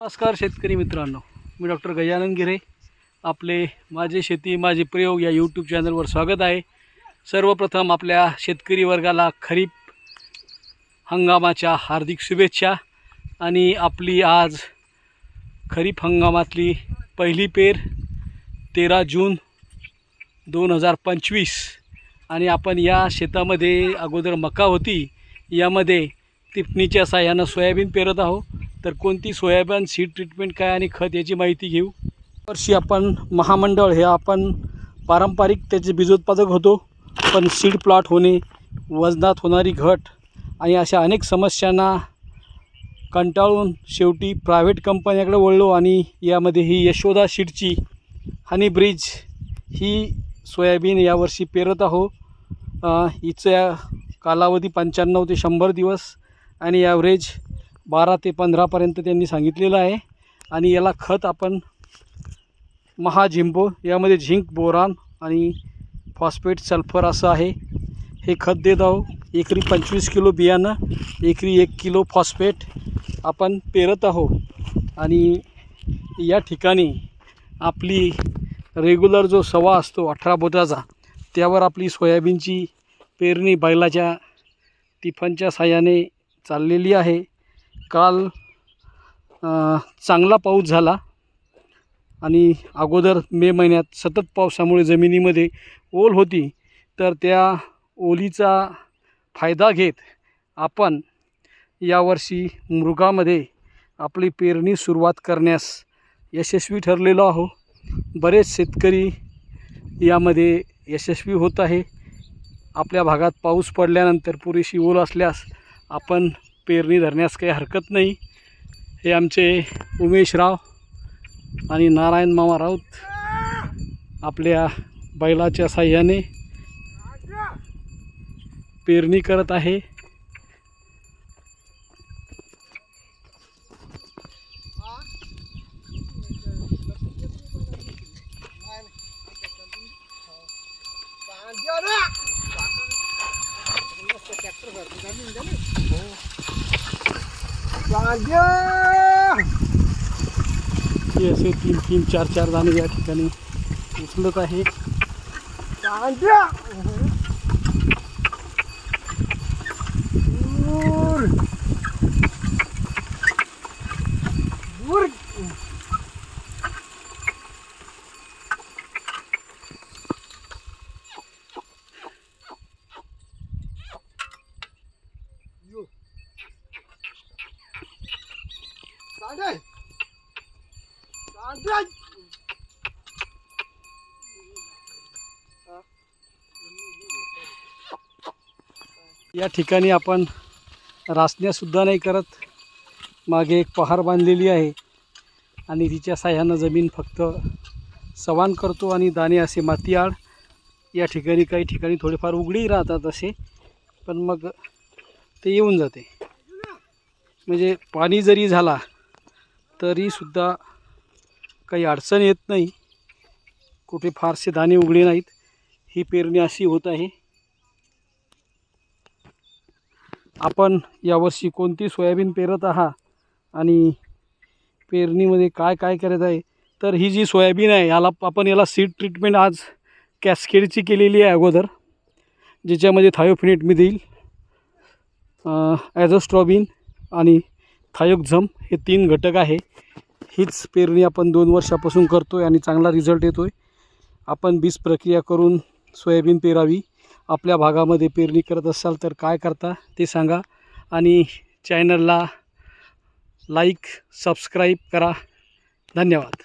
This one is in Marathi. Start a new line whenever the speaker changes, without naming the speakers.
नमस्कार शेतकरी मित्रांनो मी डॉक्टर गजानन गिरे. आपले माझे शेती माझे प्रयोग या यूट्यूब चॅनलवर स्वागत आहे. सर्वप्रथम आपल्या शेतकरी वर्गाला खरीप हंगामाच्या हार्दिक शुभेच्छा आणि आपली आज खरीप हंगामातली पहिली पेर तेरा जून दोन हजार पंचवीस. आणि आपण या शेतामध्ये अगोदर मका होती यामध्ये टिपणीच्या साह्यानं सोयाबीन पेरत आहोत. तर कोणती सोयाबीन सीड ट्रीटमेंट काय आणि खत याची माहिती घेऊ? वर्षी आपण महामंडळ हे आपण पारंपरिक त्याचे बीजोत्पादक होतो पण सीड प्लॉट होणे वजनात होणारी घट आणि अशा अनेक समस्यांना कंटाळून शेवटी प्रायव्हेट कंपन्याकडे वळलो आणि यामध्ये ही यशोदा सीडची हनी ब्रिज ही सोयाबीन यावर्षी पेरत आहो. अ, हिचा कालावधी पंच्याण्णव ते शंभर दिवस आणि ॲव्हरेज बारा ते पंधरापर्यंत त्यांनी सांगितलेलं आहे. आणि याला खत आपण महाझिंबो यामध्ये झिंक बोरान आणि फॉस्फेट सल्फर असं आहे. हे खत देत आहो एकरी पंचवीस किलो बियाणं एकरी एक किलो फॉस्फेट आपण पेरत आहो आणि या ठिकाणी आपली रेग्युलर जो सवा असतो अठरा बोटाचा त्यावर आपली सोयाबीनची पेरणी बैलाच्या टिफनच्या साह्याने चाललेली आहे. काल चांगला पाऊस झाला आणि अगोदर मे महिन्यात सतत पावसामुळे जमिनीमध्ये ओल होती तर त्या ओलीचा फायदा घेत आपण यावर्षी मृगामध्ये आपली पेरणी सुरुवात करण्यास यशस्वी ठरलेलो आहो. बरेच शेतकरी यामध्ये यशस्वी होत आहे. आपल्या भागात पाऊस पडल्यानंतर पुरेशी ओल असल्यास आपण पेरणी धरण्यास काही हरकत नाही. हे आमचे उमेशराव आणि नारायण मामा राऊत आपल्या बैलाच्या साह्याने पेरणी करत आहे. असे तीन तीन चार चार दाणे या ठिकाणी उचलत आहे या ठिकाणी आपण रासण्यासुद्धा नाही करत. मागे एक पहार बांधलेली आहे. आणि तिच्या साह्यानं जमीन फक्त सवान करतो आणि दाणे असे मातीआड. या ठिकाणी काही ठिकाणी थोडेफार उघडी राहतात असे. पण मग ते येऊन जाते. म्हणजे पाणी जरी झाला तरीसुद्धा काही अडचण येत नाही. कुठे फारसे दाणे उघडे नाहीत. ही पेरणी अशी होत आहे. आपण यावर्षी कोणती सोयाबीन पेरत आहात आणि पेरणीमध्ये काय काय करत आहे? तर ही जी सोयाबीन आहे याला आपण याला सीड ट्रीटमेंट आज कॅस्केडची केलेली आहे अगोदर ज्याच्यामध्ये थायोफिनेट मी देईल ॲझोस्ट्रॉबिन आणि थायोक्झम हे तीन घटक आहे. हीच पेरणी आपण दोन वर्षापासून करतो आहे आणि चांगला रिझल्ट येतो आहे आपण बीज प्रक्रिया करून सोयाबीन पेरावी. आपल्या भागामध्ये पेरणी करत असाल तर काय करता ते सांगा. आणि चॅनलला लाईक सबस्क्राईब करा. धन्यवाद.